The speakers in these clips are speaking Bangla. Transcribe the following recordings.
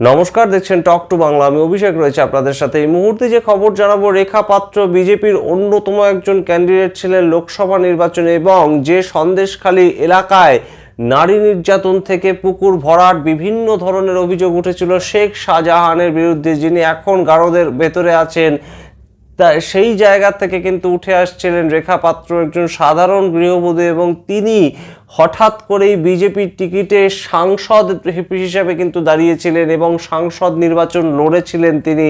নমস্কার, দেখছেন টক টু বাংলা আমি অভিষেক রয়েছে আপনাদের সাথে। এই মুহূর্তে যে খবর জানাব, রেখা পাত্র বিজেপির অন্যতম একজন ক্যান্ডিডেট ছিলেন লোকসভা নির্বাচনে এবং যে সন্দেশখালী এলাকায় নারী নির্যাতন থেকে পুকুর ভরাট বিভিন্ন ধরনের অভিযোগ উঠেছিল শেখ শাহজাহানের বিরুদ্ধে, যিনি এখন গারদের ভেতরে আছেন। তা সেই জায়গা থেকে কিন্তু উঠে আসছিলেন রেখা পাত্র একজন সাধারণ গৃহবধূ এবং তিনি হঠাৎ করেই বিজেপির টিকিটে সাংসদ হিসেবে কিন্তু দাঁড়িয়েছিলেন এবং সাংসদ নির্বাচন লড়েছিলেন তিনি।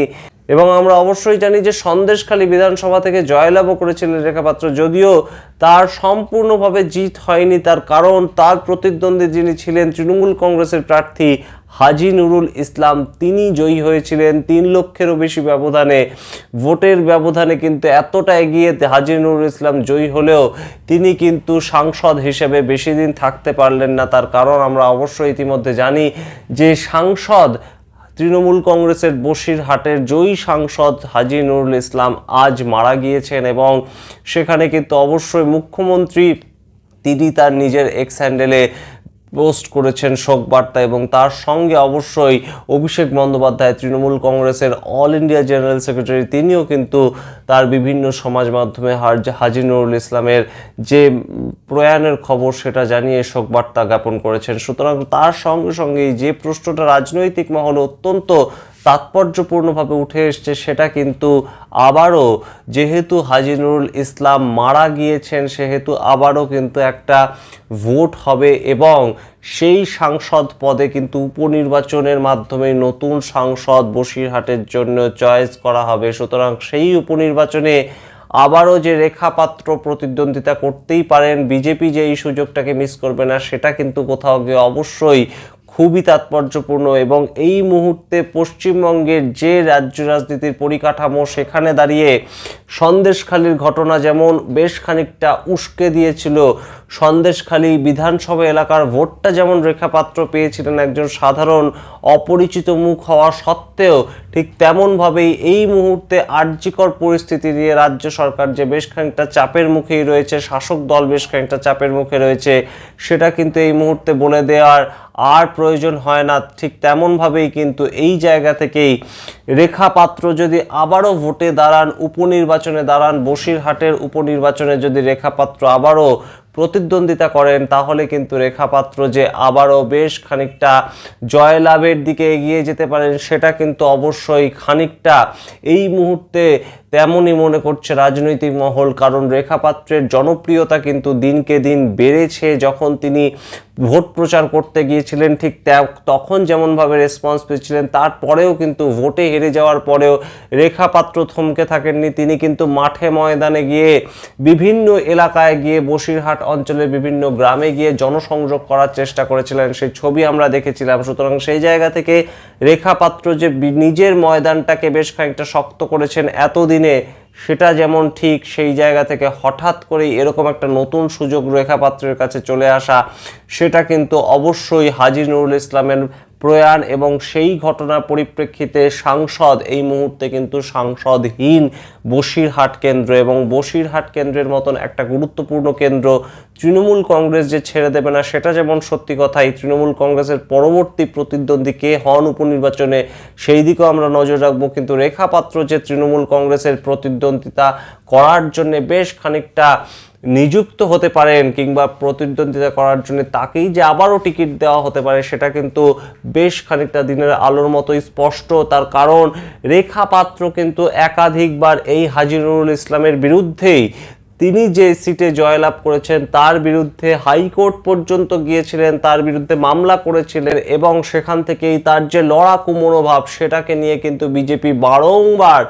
এবং আমরা অবশ্যই জানি যে সন্দেশখালী বিধানসভা থেকে জয়লাভও করেছিলেন রেখা পাত্র। যদিও তার সম্পূর্ণভাবে জিত হয়নি, তার কারণ তার প্রতিদ্বন্দ্বী যিনি ছিলেন তৃণমূল কংগ্রেসের প্রার্থী হাজি নুরুল ইসলাম তিনি জয়ী হয়েছিলেন তিন লক্ষেরও বেশি ব্যবধানে। ভোটের ব্যবধানে কিন্তু এতটা এগিয়ে হাজি নুরুল ইসলাম জয়ী হলেও তিনি কিন্তু সাংসদ হিসেবে বেশি দিন থাকতে পারলেন না। তার কারণ আমরা অবশ্যই ইতিমধ্যে জানি যে সাংসদ তৃণমূল কংগ্রেসের বসিরহাটের জয়ী সাংসদ হাজি নুরুল ইসলাম আজ মারা গিয়েছেন এবং সেখানে কিন্তু অবশ্যই মুখ্যমন্ত্রী তিনি তার নিজের এক্স হ্যান্ডেলে পোস্ট করেছেন শোক বার্তা এবং তার সঙ্গে অবশ্যই অভিষেক বন্দ্যোপাধ্যায়, তৃণমূল কংগ্রেসের অল ইন্ডিয়া জেনারেল সেক্রেটারি, তিনিও কিন্তু তার বিভিন্ন সমাজ মাধ্যমে হাজি নুরুল ইসলামের যে প্রয়াণের খবর সেটা জানিয়ে শোক বার্তা জ্ঞাপন করেছেন। সুতরাং তার সঙ্গে সঙ্গেই যে প্রশ্নটা রাজনৈতিক মহলে অত্যন্ত তাৎপর্যপূর্ণভাবে উঠে এসছে সেটা কিন্তু আবারও যেহেতু হাজি নুরুল ইসলাম মারা গিয়েছেন, সেহেতু আবারও কিন্তু একটা ভোট হবে এবং সেই সাংসদ পদে কিন্তু উপনির্বাচনের মাধ্যমে নতুন সাংসদ বসিরহাটের জন্য চয়েস করা হবে। সুতরাং সেই উপনির্বাচনে আবারও যে রেখাপাত্র প্রতিদ্বন্দ্বিতা করতেই পারেন, বিজেপি যে এই সুযোগটাকে মিস করবে না, সেটা কিন্তু কোথাও গিয়ে অবশ্যই খুবই তাৎপর্যপূর্ণ এবং এই মুহূর্তে পশ্চিমবঙ্গের যে রাজ্য রাজনীতির পরিকাঠামো সেখানে দাঁড়িয়ে সন্দেশখালীর ঘটনা যেমন বেশ খানিকটা উস্কে দিয়েছিল, সন্দেশখালী বিধানসভা এলাকার ভোটটা যেমন রেখাপাত্র পেয়েছিলেন একজন সাধারণ অপরিচিত মুখ হওয়া সত্ত্বেও, ঠিক তেমনভাবেই এই মুহূর্তে আর্যিকর পরিস্থিতি নিয়ে রাজ্য সরকার যে বেশ খানিকটা চাপের মুখেই রয়েছে, শাসক দল বেশ খানিকটা চাপের মুখে রয়েছে, সেটা কিন্তু এই মুহূর্তে বলে দেওয়ার আর প্রয়োজন হয় না। ঠিক তেমনভাবেই কিন্তু এই জায়গা থেকেই রেখা পাত্র যদি আবারও ভোটে দাঁড়ান, উপনির্বাচনে দাঁড়ান, বসিরহাটের উপনির্বাচনে যদি রেখা পাত্র আবারও প্রতিদ্বন্দ্বিতা করেন, তাহলে কিন্তু রেখাপাত্র যে আবারও বেশ খানিকটা জয়লাভের দিকে এগিয়ে যেতে পারেন, সেটা কিন্তু অবশ্যই খানিকটা এই মুহূর্তে তেমনই মনে করছে রাজনৈতিক মহল, কারণ রেখাপাত্রের জনপ্রিয়তা কিন্তু দিনকে দিন বেড়েছে। যখন তিনি ভোট প্রচার করতে গিয়েছিলেন, ঠিক তখন যেমনভাবে রেসপন্স পেয়েছিলেন, তারপরেও কিন্তু ভোটে হেরে যাওয়ার পরেও রেখাপাত্র থমকে থাকেননি। তিনি কিন্তু মাঠে ময়দানে গিয়ে বিভিন্ন এলাকায় গিয়ে বসিরহাট অঞ্চলের বিভিন্ন গ্রামে গিয়ে জনসংযোগ করার চেষ্টা করেছিলেন। সেই ছবি আমরা দেখেছিলাম। সুতরাং সেই জায়গা থেকে রেখাপাত্র যে বি- নিজের ময়দানটাকে বেশ খানিকটা শক্ত করেছেন এতদিনে, সেটা যেমন ঠিক সেই জায়গা থেকে হঠাৎ করেই এরকম একটা নতুন সুযোগ রেখাপাত্রের কাছে চলে আসা, সেটা কিন্তু অবশ্যই হাজি নুরুল ইসলামের প্রয়াণ এবং সেই ঘটনার পরিপ্রেক্ষিতে সাংসদ, এই মুহূর্তে কিন্তু সাংসদহীন বসিরহাট কেন্দ্র এবং বসিরহাট কেন্দ্রের মতন একটা গুরুত্বপূর্ণ কেন্দ্র তৃণমূল কংগ্রেস যে ছেড়ে দেবে না, সেটা যেমন সত্যি কথাই তৃণমূল কংগ্রেসের পরবর্তী প্রতিদ্বন্দ্বী কে হন উপনির্বাচনে, সেই দিকেও আমরা নজর রাখব। কিন্তু রেখাপাত্র যে তৃণমূল কংগ্রেসের প্রতিদ্বন্দ্বিতা করার জন্য বেশ খানিকটা নিযুক্ত হতে পারেন কিংবা প্রতিদ্বন্দ্বিতা করার জন্য তাকেই যে আবারও টিকিট দেওয়া হতে পারে, সেটা কিন্তু বেশ খানিকটা দিনের আলোর মতো স্পষ্ট। তার কারণ রেখা পাত্র কিন্তু একাধিকবার এই হাজিরুল ইসলামের বিরুদ্ধেই তিনি যে সিটে জয়লাভ করেছেন, তার বিরুদ্ধে হাইকোর্ট পর্যন্ত গিয়েছিলেন, তার বিরুদ্ধে মামলা করেছিলেন এবং সেখান থেকেই তার যে লড়াকু মনোভাব, সেটাকে নিয়ে কিন্তু বিজেপি বারংবার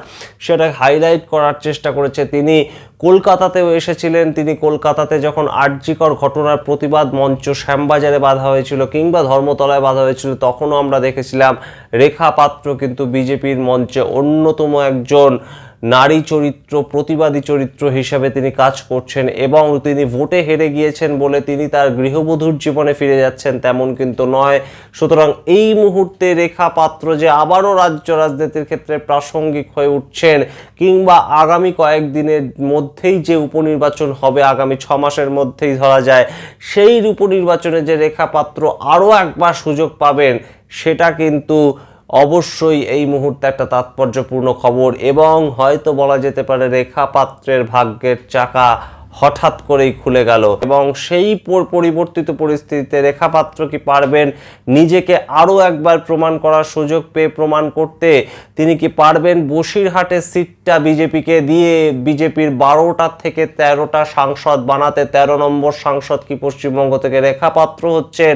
সেটা হাইলাইট করার চেষ্টা করেছে। তিনি কলকাতাতেও এসেছিলেন, তিনি কলকাতাতে যখন আর্যিকর ঘটনার প্রতিবাদ মঞ্চ শ্যামবাজারে বাধা হয়েছিল কিংবা ধর্মতলায় বাধা হয়েছিল, তখনও আমরা দেখেছিলাম রেখা পাত্র কিন্তু বিজেপির মঞ্চে অন্যতম একজন নারী চরিত্র, প্রতিবাদী চরিত্র হিসাবে তিনি কাজ করছেন এবং তিনি ভোটে হেরে গিয়েছেন বলে তিনি তার গৃহবধূর জীবনে ফিরে যাচ্ছেন তেমন কিন্তু নয়। সুতরাং এই মুহূর্তে রেখা পাত্র যে আবারও রাজ্য রাজনীতির ক্ষেত্রে প্রাসঙ্গিক হয়ে উঠছেন কিংবা আগামী কয়েকদিনের মধ্যেই যে উপনির্বাচন হবে, আগামী ছ মাসের মধ্যেই ধরা যায়, সেই উপনির্বাচনে যে রেখা পাত্র আরও একবার সুযোগ পাবেন, সেটা কিন্তু অবশ্যই এই মুহূর্তে একটা তাৎপর্যপূর্ণ খবর এবং হয়তো বলা যেতে পারে রেখা পাত্রের ভাগ্যের চাকা হঠাৎ করেই খুলে গেল এবং সেই পরিবর্তিত পরিস্থিতিতে রেখা পাত্র কি পারবেন? নিজেকে আরও একবার প্রমাণ করার সুযোগ পেয়ে প্রমাণ করতে তিনি কি পারবেন? বসিরহাটের সিটটা বিজেপিকে দিয়ে বিজেপির বারোটা থেকে তেরোটা সাংসদ বানাতে। তেরো নম্বর সাংসদ কি পশ্চিমবঙ্গ থেকে? রেখা পাত্র হচ্ছেন,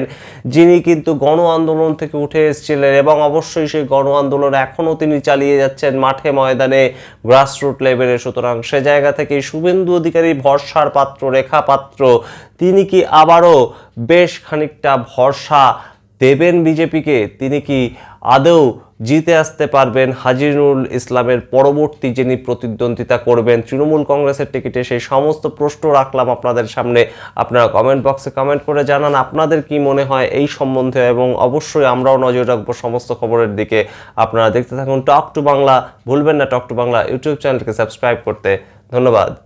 যিনি কিন্তু গণ আন্দোলন থেকে উঠে এসেছিলেন এবং অবশ্যই সেই গণ আন্দোলন এখনও তিনি চালিয়ে যাচ্ছেন মাঠে ময়দানে গ্রাসরুট লেভেলে সুতরাং সে জায়গা থেকে শুভেন্দু অধিকারী ভরসার পাত্র, রেখা পাত্র। তিনি কি আবারও বেশ খানিকটা ভরসা দেবেন বিজেপিকে? তিনি কি আদৌ জিতে আসতে পারবেন হাজিরুল ইসলামের পরবর্তী যিনি প্রতিদ্বন্দ্বিতা করবেন তৃণমূল কংগ্রেসের টিকিটে? সেই সমস্ত প্রশ্ন রাখলাম আপনাদের সামনে। আপনারা কমেন্ট বক্সে কমেন্ট করে জানান আপনাদের কি মনে হয় এই সম্বন্ধে এবং অবশ্যই আমরাও নজর রাখব সমস্ত খবরের দিকে। আপনারা দেখতে থাকুন টক টু বাংলা ভুলবেন না টক টু বাংলা ইউটিউব চ্যানেলকে সাবস্ক্রাইব করতে। ধন্যবাদ।